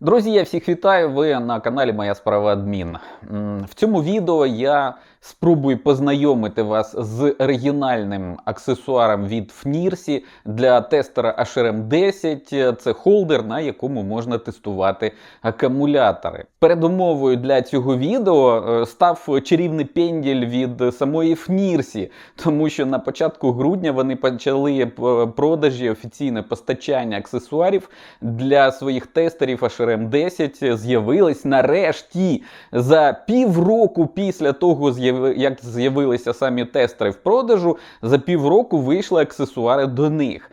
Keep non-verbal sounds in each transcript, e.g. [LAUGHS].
Друзі, я всіх вітаю. Ви на каналі Моя справа адмін. В цьому відео я спробую познайомити вас з оригінальним аксесуаром від FNIRSI для тестера HRM10. Це холдер, на якому можна тестувати акумулятори. Передумовою для цього відео е, став чарівний пенділь від самої FNIRSI, тому що на початку грудня вони почали продажі офіційне постачання аксесуарів для своїх тестерів HRM10 з'явились нарешті за півроку після того, як з'явилися самі тестери в продажу, за півроку вийшли аксесуари до них.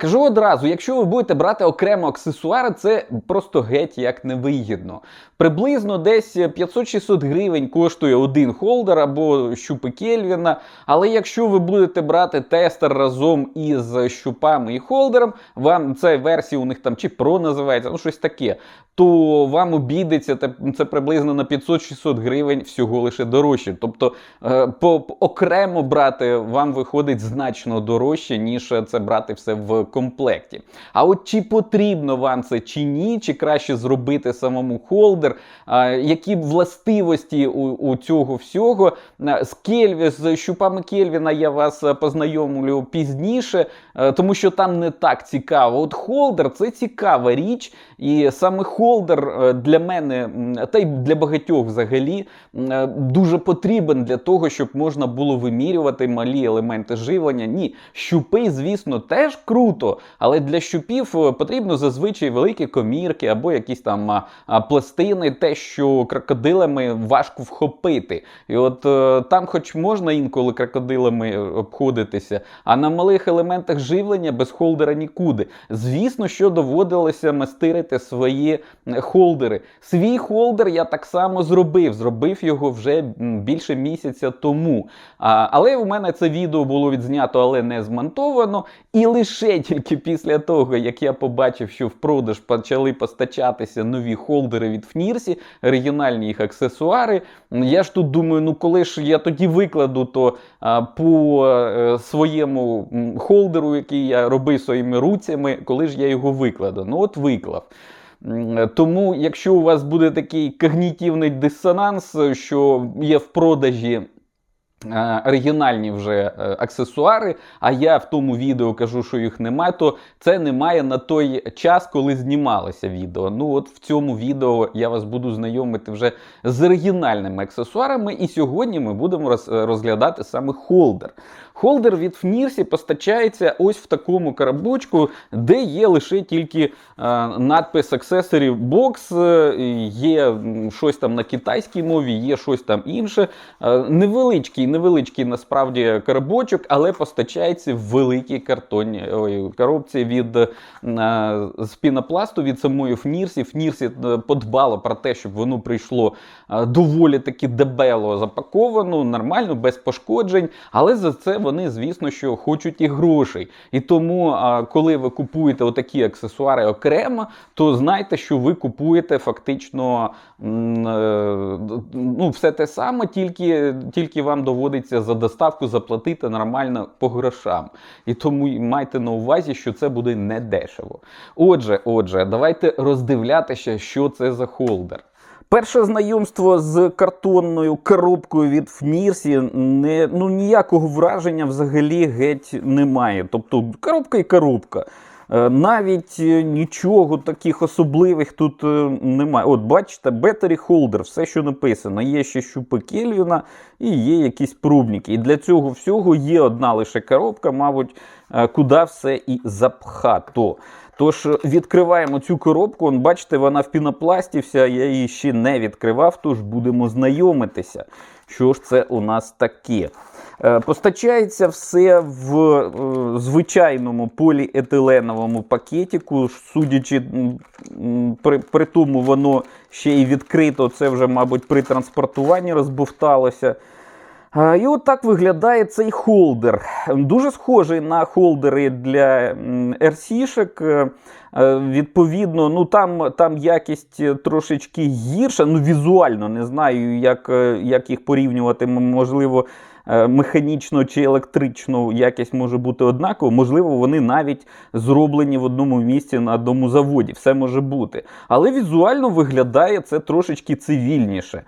Кажу одразу, якщо ви будете брати окремо аксесуари, це просто геть як невигідно. Приблизно десь 500-600 гривень коштує один холдер або щупи Кельвіна. Але якщо ви будете брати тестер разом із щупами і холдером, вам це версія у них там чи Pro називається, ну щось таке, то вам обійдеться це приблизно на 500-600 гривень всього лише дорожче. Тобто е, по- окремо брати вам виходить значно дорожче, ніж це брати все в комплекті. А от чи потрібно вам це чи ні, чи краще зробити самому холдер, які властивості у, у цього всього. З Кельві, з щупами Кельвіна я вас е, познайомлю пізніше, е, тому що там не так цікаво. От холдер це цікава річ, і саме холдер е, для мене, та й для багатьох взагалі, дуже потрібен для того, щоб можна було вимірювати малі елементи живлення. Ні, щупи, звісно, теж круто, але для щупів е, потрібно зазвичай великі комірки або якісь там пластини, те, що крокодилами важко вхопити. І от е, там, хоч можна інколи крокодилами обходитися, а на малих елементах живлення без холдера нікуди. Звісно, що доводилося мастирити свої е, холдери. Свій холдер я так само зробив. Зробив його вже більше місяця тому. Але у мене це відео було відзнято, але не змонтовано. І лише тільки після того, як я побачив, що в продаж почали постачатися нові холдери від FNIRSI, оригінальні їх аксесуари. Я ж тут думаю, ну коли ж я тоді викладу, то а, по е, своєму холдеру, який я робив своїми руцями, коли ж я його викладу? Ну от виклав. Тому, якщо у вас буде такий когнітивний дисонанс, що є в продажі оригінальні вже е, аксесуари, а я в тому відео кажу, що їх немає, то це немає на той час, коли знімалося відео. Ну от в цьому відео я вас буду знайомити вже з оригінальними аксесуарами, і сьогодні ми будемо розглядати саме холдер. Холдер від FNIRSI постачається ось в такому коробочку, де є лише тільки е, надпис Accessory Box, е, є щось там на китайській мові, є щось там інше. Е, невеличкий, невеличкий насправді коробочок, але постачається в великій картонній ой, коробці від з пінопласту від самої. FNIRSI е, подбало про те, щоб воно прийшло доволі таки дебело запаковано, нормально, без пошкоджень. Але за це вони, звісно, що хочуть і грошей. І тому, коли ви купуєте отакі аксесуари окремо, то знайте, що ви купуєте фактично е, ну, все те саме, тільки, тільки вам доводиться за доставку заплатити нормально по грошам. І тому майте на увазі, що це буде недешево. Отже, отже, давайте роздивлятися, що це за холдер. Перше знайомство з картонною коробкою від FNIRSI не, ну, ніякого враження взагалі геть немає. Тобто коробка і коробка. Е, Навіть е, нічого таких особливих тут е, немає. От бачите, Battery Holder, все, що написано. Є ще щупи Кельвіна і є якісь пробники. І для цього всього є одна лише коробка, мабуть, куди все і запхато. Тож е, відкриваємо цю коробку. Он, бачите, вона в пінопласті вся, я її ще не відкривав, тож будемо знайомитися. Що ж це у нас таке? Е, Постачається все в е, звичайному поліетиленовому пакетику. Судячи, при, при тому, воно ще й відкрито. Це вже, мабуть, при транспортуванні розбовталося. І от так виглядає цей холдер. Дуже схожий на холдери для RC-шек. Е, е, Відповідно, ну там, там якість е, трошечки гірша, ну візуально не знаю, як, як їх порівнювати. Можливо, е, механічно чи електрично якість може бути однакова. Можливо, вони навіть зроблені в одному місці на одному заводі. Все може бути. Але візуально виглядає це трошечки цивільніше.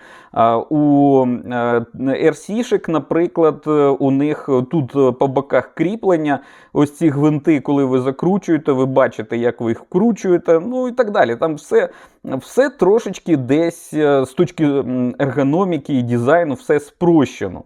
У е, RC-шек, наприклад, е, у них тут по боках кріплення, ось ці гвинти, коли ви закручуєте, ви бачите, як ви їх вкручуєте, ну і так далі. Там все, все трошечки десь з точки ергономіки і дизайну, все спрощено.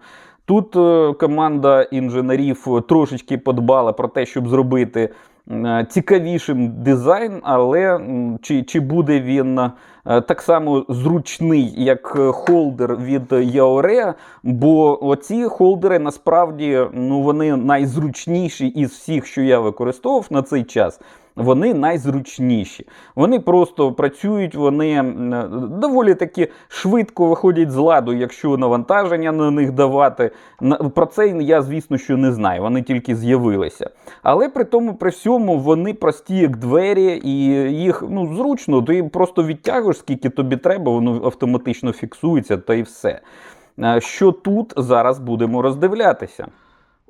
Тут е, команда інженерів трошечки подбала про те, щоб зробити е, цікавішим дизайн, але чи, чи буде він так само зручний, як е, холдер від Яоре, бо оці холдери насправді ну, вони найзручніші із всіх, що я використовував на цей час. Вони найзручніші. Вони просто працюють, вони доволі таки швидко виходять з ладу, якщо навантаження на них давати. Про це я, звісно, що не знаю. Вони тільки з'явилися. Але при тому, при всьому, вони прості, як двері, і їх ну, зручно. Ти просто відтягуєш, скільки тобі треба, воно автоматично фіксується, та і все. Що тут зараз будемо роздивлятися?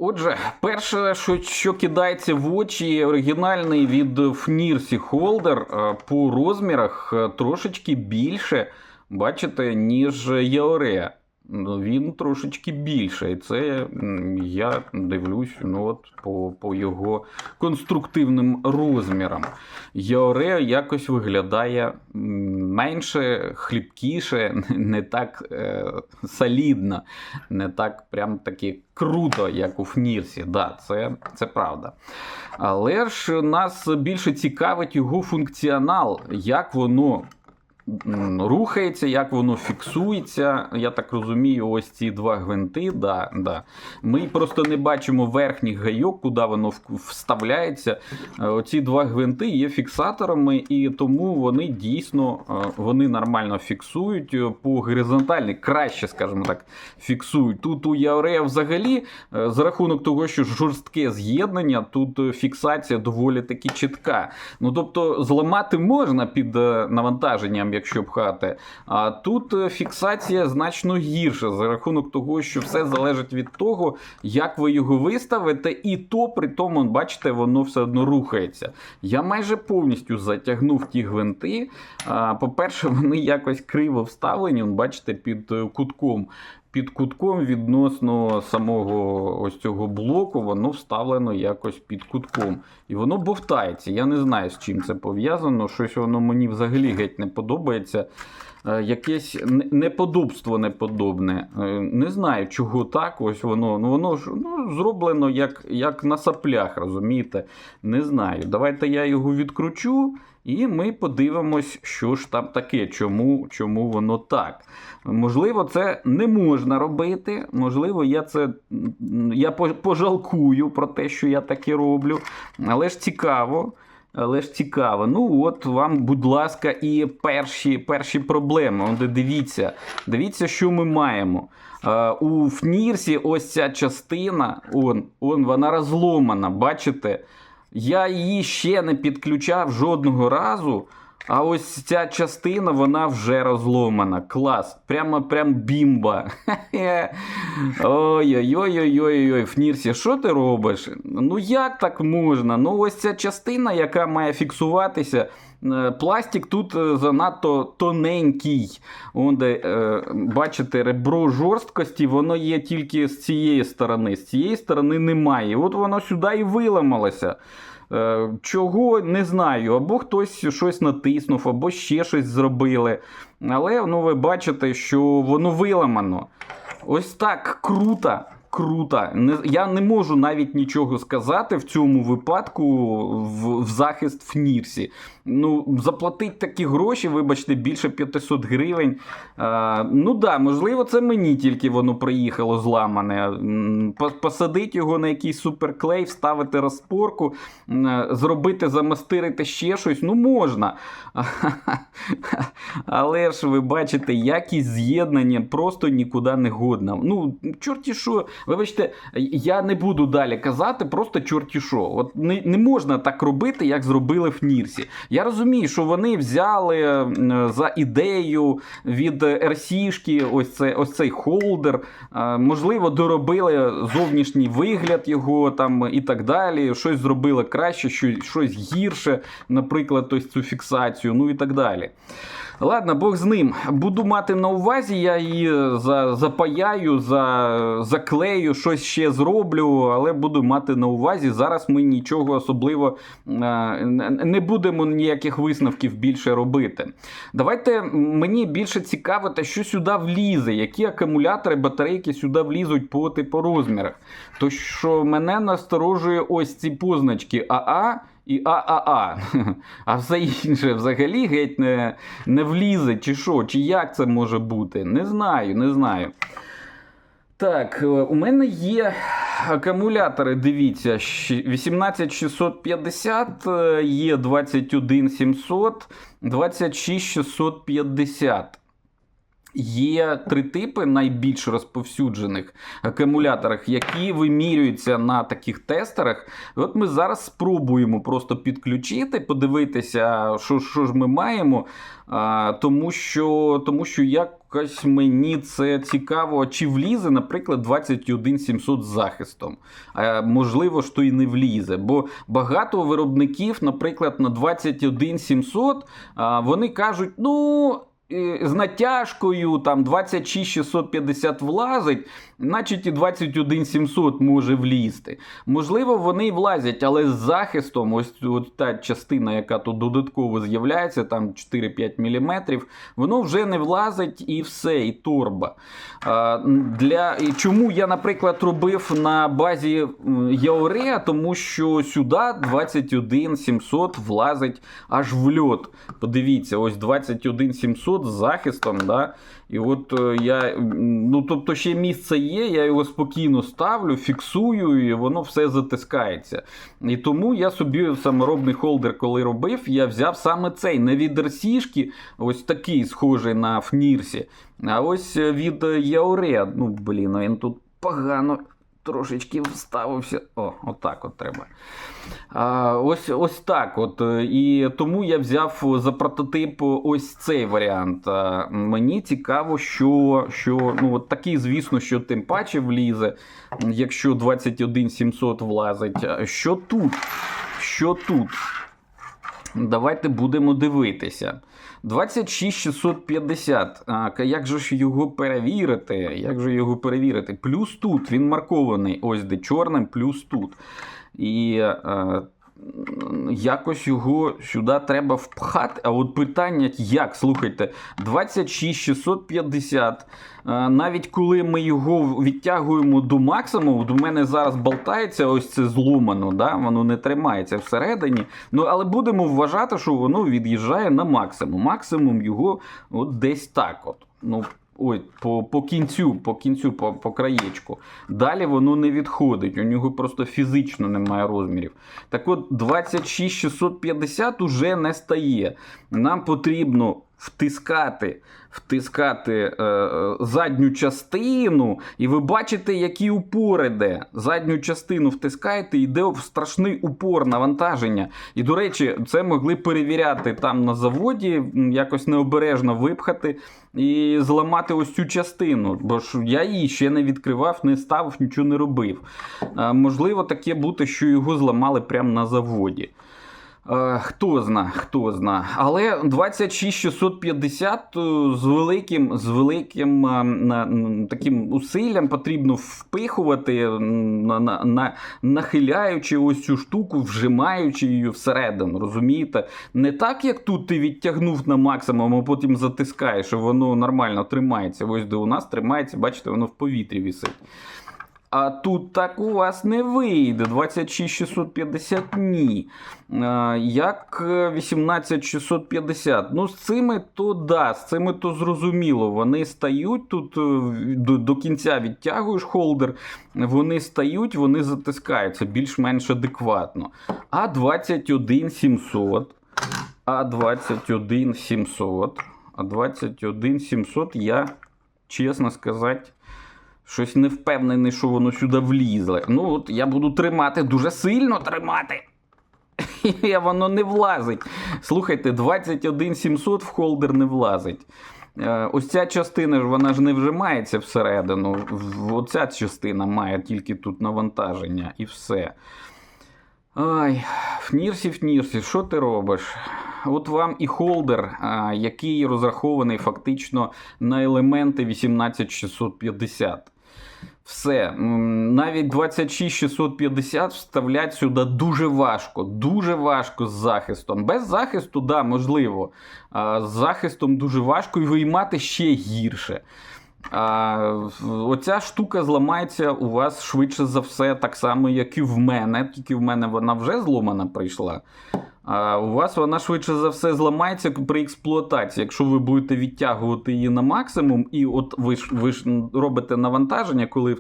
Отже, перше, що, що кидається в очі, оригінальний від FNIRSI холдер е, по розмірах е, трошечки більше, бачите, ніж Яоре. Ну, Він трошечки більше. І це я дивлюсь ну, от, по, по його конструктивним розмірам. Яоре якось виглядає менше, хлібкіше, не так е, солідно, не так прям таки круто, як у Фнірсі. Да, це, це правда. Але ж нас більше цікавить його функціонал, як воно рухається, як воно фіксується. Я так розумію, ось ці два гвинти. Да, да. Ми просто не бачимо верхніх гайок, куди воно вставляється. Е, Оці два гвинти є фіксаторами, і тому вони дійсно е, вони нормально фіксують е, по горизонтальній, краще, скажімо так, фіксують. Тут у Яорея взагалі, за рахунок того, що жорстке з'єднання, тут фіксація доволі таки чітка. Ну тобто зламати можна під навантаженням, якщо пхати. А тут е, фіксація значно гірша за рахунок того, що все залежить від того, як ви його виставите, і то при тому, бачите, воно все одно рухається. Я майже повністю затягнув ті гвинти. По-перше, [LAUGHS] вони якось криво вставлені, бачите, під е, кутком. Під кутком відносно самого ось цього блоку, воно вставлено якось під кутком. І воно бовтається. Я не знаю, з чим це пов'язано. Щось воно мені взагалі геть не подобається. Е, Якесь неподобство неподобне. Е, Не знаю, чого так. Ось воно. Ну воно ж ну, зроблено як, як на саплях, розумієте? Не знаю. Давайте я його відкручу, і ми подивимось, що ж там таке, чому, чому воно так. Можливо, це не можна робити. Можливо, я це я пожалкую про те, що я таке роблю. Але ж цікаво. Але ж цікаво. Ну, от вам, будь ласка, і перші, перші проблеми. Дивіться, дивіться, що ми маємо. Е, у Фнірсі ось ця частина, он, он, вона розломана, бачите? Я її ще не підключав жодного разу. А ось ця частина, вона вже розломана. Клас. Прямо прям бімба. [LAUGHS] Ой-ой-ой-ой-ой, Фнірсі, що ти робиш? Ну як так можна? Ну ось ця частина, яка має фіксуватися. Е, Пластик тут е, занадто тоненький. Он де, е, бачите, ребро жорсткості, воно є тільки з цієї сторони. З цієї сторони немає. От воно сюди і виламалося. Чого не знаю, або хтось щось натиснув, або ще щось зробили. Але ну, ви бачите, що воно виламано. Ось так круто. Круто. Не, я не можу навіть нічого сказати в цьому випадку в, в захист Фнірсі. Ну, заплатить такі гроші, вибачте, більше 500 гривень. А, ну да, можливо, це мені тільки воно приїхало зламане. Посадити його на якийсь суперклей, вставити розпорку, зробити, замастирити ще щось, ну можна. [LAUGHS] Але ж ви бачите, якість з'єднання просто нікуди не годна. Ну, чорті що, Вибачте, я не буду далі казати, просто чорті що. От не, не можна так робити, як зробили в Нірсі. Я розумію, що вони взяли за ідею від RC-шки ось, це, ось цей холдер. Е, Можливо, доробили зовнішній вигляд його там і так далі. Щось зробили краще, щось гірше, наприклад, ось цю фіксацію, ну і так далі. Ладно, Бог з ним. Буду мати на увазі, я її запаяю, за, заклею, щось ще зроблю, але буду мати на увазі. Зараз ми нічого особливо е, не будемо ніяких висновків більше робити. Давайте мені більше цікаво, те, що сюди влізе, які акумулятори, батарейки сюди влізуть по типу розмірах. То що мене насторожує ось ці позначки АА і ААА. [LAUGHS] А все інше взагалі геть не, не влізе, чи що, чи як це може бути? Не знаю, не знаю. Так, е, у мене є акумулятори, дивіться, 18650, е, є 21700, 26650. Є три типи найбільш розповсюджених акумуляторів, які вимірюються на таких тестерах. І От ми зараз спробуємо просто підключити, подивитися, що, що ж ми маємо. А, тому, що, тому що якось мені це цікаво, чи влізе, наприклад, 21700 з захистом. А, можливо, що і не влізе. Бо багато виробників, наприклад, на 21700 а, вони кажуть, ну. З натяжкою там 26650 влазить, значить і 21700 може влізти. Можливо, вони й влазять, але з захистом, ось от та частина, яка тут додатково з'являється, там 4-5 мм, воно вже не влазить і все, і торба. А, для... і Чому я, наприклад, робив на базі Яореа, тому що сюди 21700 влазить аж в льот. Подивіться, ось 21700 з захистом. Да? І от е, я, ну тобто ще місце є, я його спокійно ставлю, фіксую, і воно все затискається. І тому я собі саморобний холдер, коли робив, я взяв саме цей, не від Рсішки, ось такий схожий на Фнірсі, а ось від Яуре. Ну, блін, він тут погано. Трошечки вставився. О, отак от треба. А, ось, ось так. От. І тому я взяв за прототип ось цей варіант. А, Мені цікаво, що, що ну, от такий, звісно, що тим паче влізе, якщо 21700 влазить. Що тут? Що тут? Давайте будемо дивитися. 26650. А, як же ж його перевірити? Як же його перевірити? Плюс тут він маркований. Ось де чорним, плюс тут. І е, якось його сюди треба впхати. А от питання як? Слухайте, 26650. Е, Навіть коли ми його відтягуємо до максимуму, до мене зараз болтається ось це зломано, да? воно не тримається всередині. Ну, але будемо вважати, що воно від'їжджає на максимум. Максимум його от десь так. от. Ну, Ой, по, по кінцю, по кінцю, по, по краєчку. Далі воно не відходить, у нього просто фізично немає розмірів. Так от 26650 уже не стає. Нам потрібно втискати, втискати е, е, задню частину, і ви бачите, який упор іде. Задню частину втискаєте, йде страшний упор навантаження. І, до речі, це могли перевіряти там на заводі, якось необережно випхати і зламати ось цю частину. Бо ж я її ще не відкривав, не ставив, нічого не робив. Е, можливо, таке бути, що його зламали прямо на заводі. Е, Хто зна, хто зна. Але 26650 е, з великим, з великим е, таким усиллям потрібно впихувати, на, на, на, нахиляючи ось цю штуку, вжимаючи її всередину. Розумієте? Не так, як тут ти відтягнув на максимум, а потім затискаєш, і воно нормально тримається. Ось де у нас тримається, бачите, воно в повітрі висить. А тут так у вас не вийде. 26650 ні. Е, Як е, 18650. Ну, з цими то да, з цими то зрозуміло. Вони стають тут е, до, до кінця відтягуєш холдер, вони стають, вони затискаються більш-менш адекватно. А 21700. А 21700. А 21700 я, чесно сказати, Щось не впевнений, що воно сюди влізло. Ну, от я буду тримати, дуже сильно тримати. [LAUGHS] І воно не влазить. Слухайте, 21700 в холдер не влазить. Е, Ось ця частина ж вона ж не вжимається всередину. Оця частина має тільки тут навантаження і все. Ай, фнірсі, фнірсі, що ти робиш? От вам і холдер, який розрахований фактично на елементи 18650. Все, навіть 26650 вставлять сюди дуже важко, дуже важко з захистом. Без захисту, да, можливо. А з захистом дуже важко і виймати ще гірше. А, оця штука зламається у вас швидше за все, так само, як і в мене. Тільки в мене вона вже зломана прийшла. А у вас вона швидше за все зламається при експлуатації. Якщо ви будете відтягувати її на максимум, і от ви ж ви ж робите навантаження, коли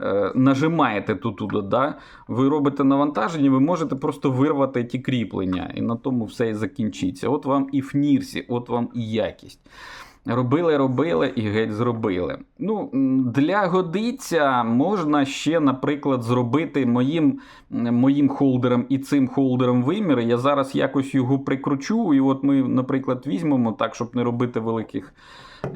е, нажимаєте тут, да, ви робите навантаження, ви можете просто вирвати ті кріплення, і на тому все і закінчиться. От вам і фнірсі, от вам і якість. Робили, робили і геть зробили. Ну, для годиця можна ще, наприклад, зробити моїм, моїм холдером і цим холдером виміри. Я зараз якось його прикручу, і от ми, наприклад, візьмемо так, щоб не робити великих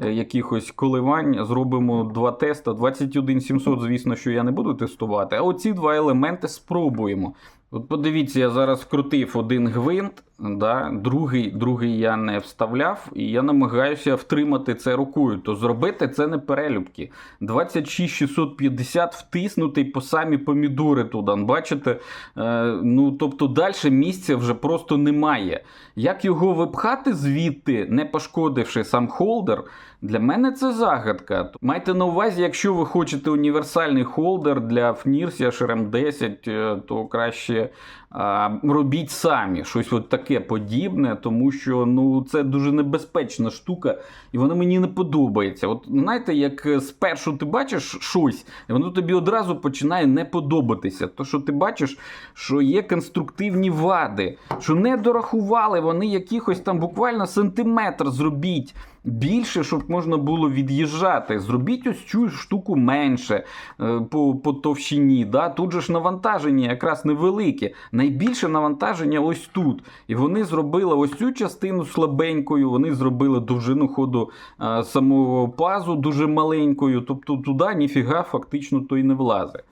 е, якихось коливань. Зробимо два теста. 21700, звісно, що я не буду тестувати. А оці два елементи спробуємо. От подивіться, я зараз вкрутив один гвинт, да, другий, другий я не вставляв, і я намагаюся втримати це рукою. То зробити це не перелюбки. 26650 втиснутий по самі помідори туди. Бачите? Е, ну, тобто далі місця вже просто немає. Як його випхати звідти, не пошкодивши сам холдер, для мене це загадка. Майте на увазі, якщо ви хочете універсальний холдер для FNIRS HRM 10, е, то краще а, робіть самі щось от таке подібне, тому що ну, це дуже небезпечна штука, і вона мені не подобається. От знаєте, як е, спершу ти бачиш щось, і воно тобі одразу починає не подобатися. То, що ти бачиш, що є конструктивні вади, що не дорахували вони якихось там буквально сантиметр зробіть. Більше, щоб можна було від'їжджати. Зробіть ось цю штуку менше е, по, по товщині. Да? Тут же ж навантаження якраз невелике. Найбільше навантаження ось тут. І вони зробили ось цю частину слабенькою, вони зробили довжину ходу е, самого пазу дуже маленькою. Тобто туди ніфіга фактично то й не влазить.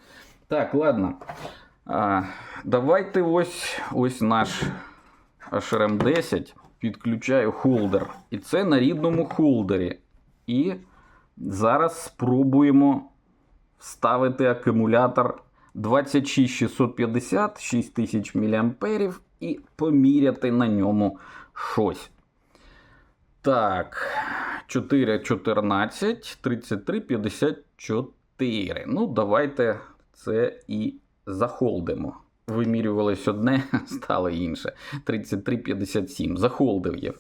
Так, ладно. А, давайте ось, ось наш HRM 10 підключаю холдер. І це на рідному холдері. І зараз спробуємо вставити акумулятор 26650 6000 мА і поміряти на ньому щось. Так, 4, 14, 33, 54. Ну, давайте це і захолдимо. Вимірювалось одне, [LAUGHS] стало інше. 33,57. Захолдив я.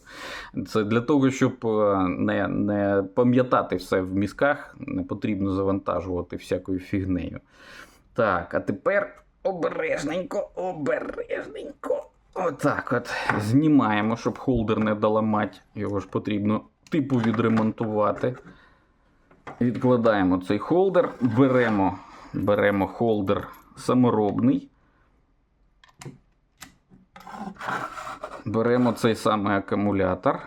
Це для того, щоб е, не, не пам'ятати все в мізках, не потрібно завантажувати всякою фігнею. Так, а тепер обережненько, обережненько. Отак от. Знімаємо, щоб холдер не доламати. Його ж потрібно типу відремонтувати. Відкладаємо цей холдер, беремо, беремо холдер саморобний. Беремо цей самий акумулятор.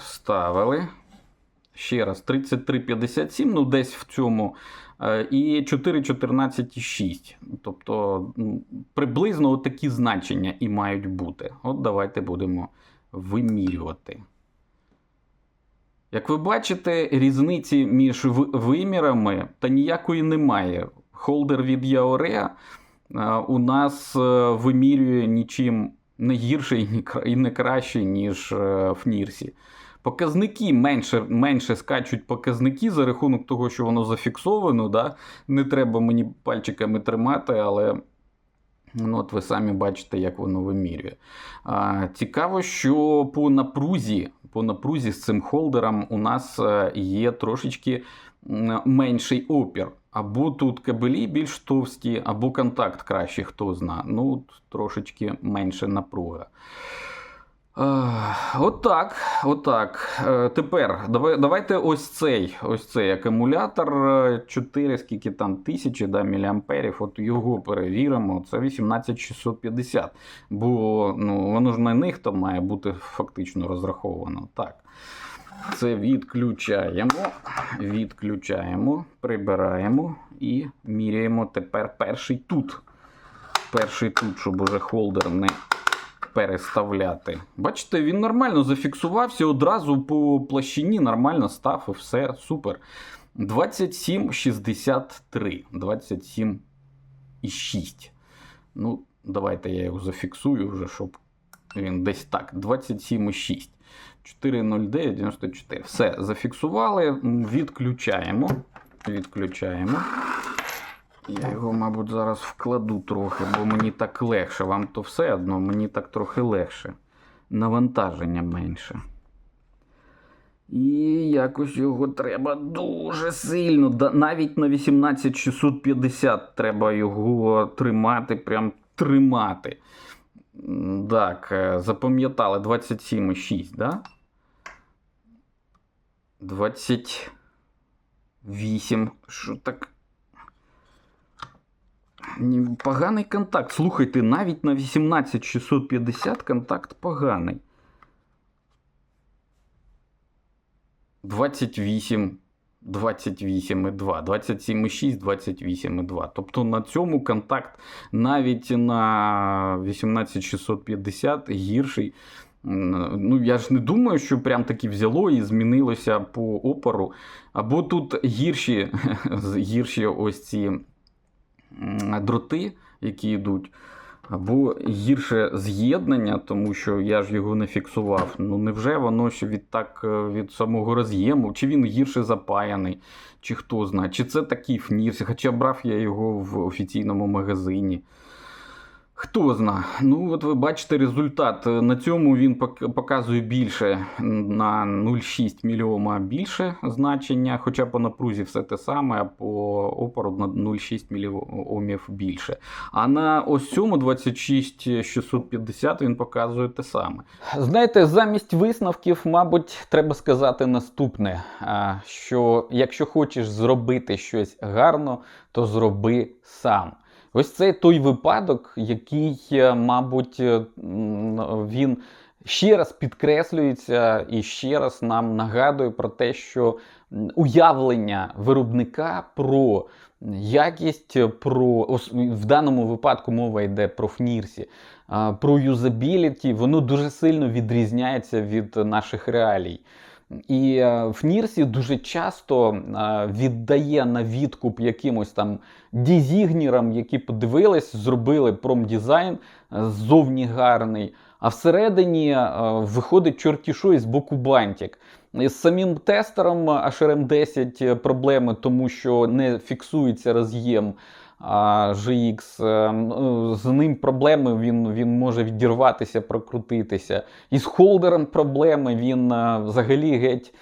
Ставили. Ще раз, 33,57, ну десь в цьому. е, І 4,14,6. Тобто приблизно такі значення і мають бути. От давайте будемо вимірювати. Як ви бачите, різниці між вимірами та ніякої немає. Холдер від Яоре у нас е, вимірює нічим не гірше і не кра- краще, ніж е, в Нірсі. Показники менше, менше скачуть показники за рахунок того, що воно зафіксовано. Да? Не треба мені пальчиками тримати, але ну, от ви самі бачите, як воно вимірює. А, цікаво, що по напрузі, по напрузі з цим холдером у нас е, є трошечки менший опір. Або тут кабелі більш товсті, або контакт краще, хто зна. Ну, трошечки менше напруга. Е, Отак, отак. Е, Тепер давайте ось цей ось цей акумулятор е, 4, скільки там тисячі да, міліамперів, от його перевіримо. Це 18650. Бо ну, воно ж на них то має бути фактично розраховано. Так. Це відключаємо, відключаємо, прибираємо і міряємо тепер перший тут. Перший тут, щоб уже холдер не переставляти. Бачите, він нормально зафіксувався одразу по площині, нормально став і все супер. 27,63. 27,6. Ну, давайте я його зафіксую вже, щоб він десь так. 27,6. 40994. Все, зафіксували. Відключаємо. Відключаємо. Я його, мабуть, зараз вкладу трохи, бо мені так легше. Вам то все одно, мені так трохи легше. Навантаження менше. І якось його треба дуже сильно. Навіть на 18650 треба його тримати, прям тримати. Так, е, запам'ятали 27,6, да? 28. Що так? Поганий контакт. Слухайте, навіть на 18650 контакт поганий. 28, 28,2, 27,6, 28,2. Тобто на цьому контакт навіть на 18650 гірший. Ну, я ж не думаю, що прям таки взяло і змінилося по опору. Або тут гірші, [LAUGHS] гірші ось ці дроти, які йдуть, або гірше з'єднання, тому що я ж його не фіксував. Ну невже воно ще від так е, від самого роз'єму, чи він гірше запаяний, чи хто знає, чи це такий фнірс, хоча брав я його в офіційному магазині. Хто зна. Ну, от ви бачите результат. На цьому він показує більше на 0,6 мільйома більше значення, хоча по напрузі все те саме, а по опору на 0,6 мільйомів більше. А на ось цьому 26650 він показує те саме. Знаєте, замість висновків, мабуть, треба сказати наступне: що якщо хочеш зробити щось гарно, то зроби сам. Ось це той випадок, який, е, мабуть, е, він ще раз підкреслюється і ще раз нам нагадує про те, що уявлення виробника про якість, про в даному випадку мова йде про ФНІРСі, про юзабіліті, воно дуже сильно відрізняється від наших реалій. І е, в Нірсі дуже часто е, віддає на відкуп якимось там дізігнірам, які подивились, зробили промдизайн е, ззовні гарний, а всередині виходить чорті що із боку бантик. З самим тестером HRM10 проблеми, тому що не фіксується роз'єм GX. е, ну, З ним проблеми, він, він може відірватися, прокрутитися. І з холдером проблеми, він е, взагалі геть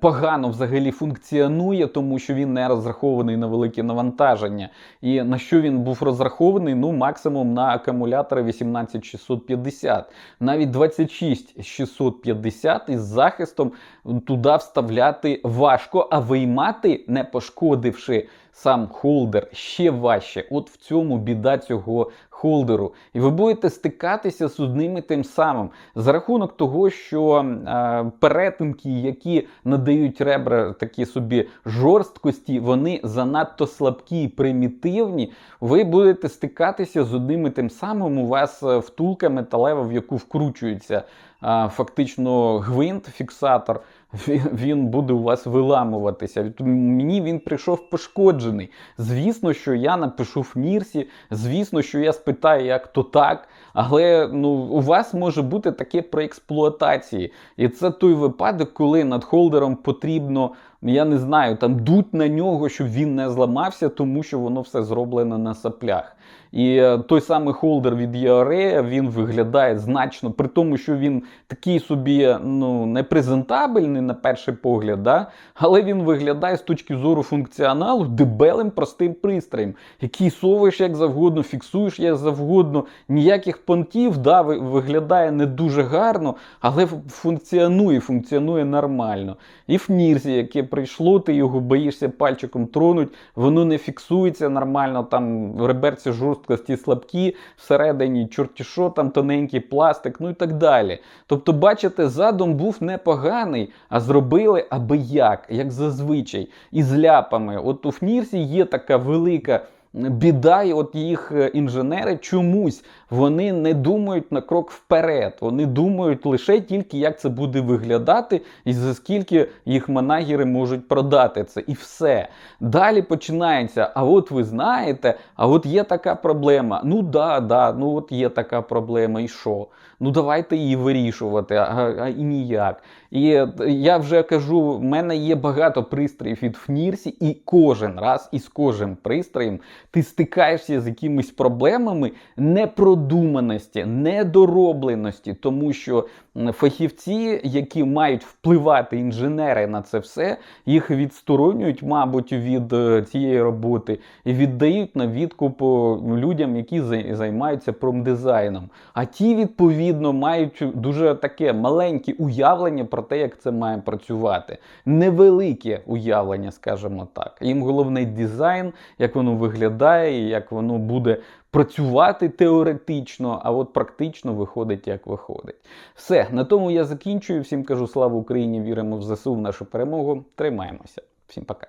погано взагалі функціонує, тому що він не розрахований на велике навантаження. І на що він був розрахований? Ну, максимум на акумулятори 18650. Навіть 26650 із захистом туди вставляти важко, а виймати, не пошкодивши сам холдер, ще важче. От в цьому біда цього холдеру. І ви будете стикатися з одним і тим самим. За рахунок того, що е, перетинки, які надають ребра такі собі жорсткості, вони занадто слабкі і примітивні, ви будете стикатися з одним і тим самим. У вас е, втулка металева, в яку вкручується фактично гвинт, фіксатор, він, буде у вас виламуватися. Мені він прийшов пошкоджений. Звісно, що я напишу в Нірсі, звісно, що я спитаю, як то так. Але ну, у вас може бути таке при експлуатації. І це той випадок, коли над холдером потрібно я не знаю, там дуть на нього, щоб він не зламався, тому що воно все зроблено на саплях. І е, той самий холдер від ERA, він виглядає значно, при тому, що він такий собі ну, непрезентабельний на перший погляд, да? але він виглядає з точки зору функціоналу дебелим простим пристроєм, який совуєш як завгодно, фіксуєш як завгодно, ніяких понтів, да, виглядає не дуже гарно, але функціонує, функціонує нормально. І в Нірзі, яке прийшло, ти його боїшся пальчиком тронуть, воно не фіксується нормально, там реберці жорсткості слабкі, всередині чорті що, там тоненький пластик, ну і так далі. Тобто, бачите, задум був непоганий, а зробили аби як, як зазвичай, із ляпами. От у Фнірсі є така велика. Біда, і от їх е, інженери чомусь вони не думають на крок вперед. Вони думають лише тільки, як це буде виглядати, і за скільки їх манагери можуть продати це, і все. Далі починається. А от ви знаєте, а от є така проблема. Ну да, да, ну от є така проблема, і що? Ну давайте її вирішувати, а, а і ніяк. І е, я вже кажу, в мене є багато пристроїв від Фнірсі, і кожен раз із кожним пристроєм ти стикаєшся з якимись проблемами непродуманості, недоробленості, тому що фахівці, які мають впливати інженери на це все, їх відсторонюють, мабуть, від е, цієї роботи і віддають на відкуп людям, які займаються промдизайном. А ті, відповідно, мають дуже таке маленьке уявлення про те, як це має працювати. Невелике уявлення, скажімо так. Їм головний дизайн, як воно виглядає, як воно буде працювати теоретично, а от практично виходить, як виходить. Все, на тому я закінчую. Всім кажу слава Україні! Віримо в ЗСУ, в нашу перемогу. Тримаємося. Всім пока.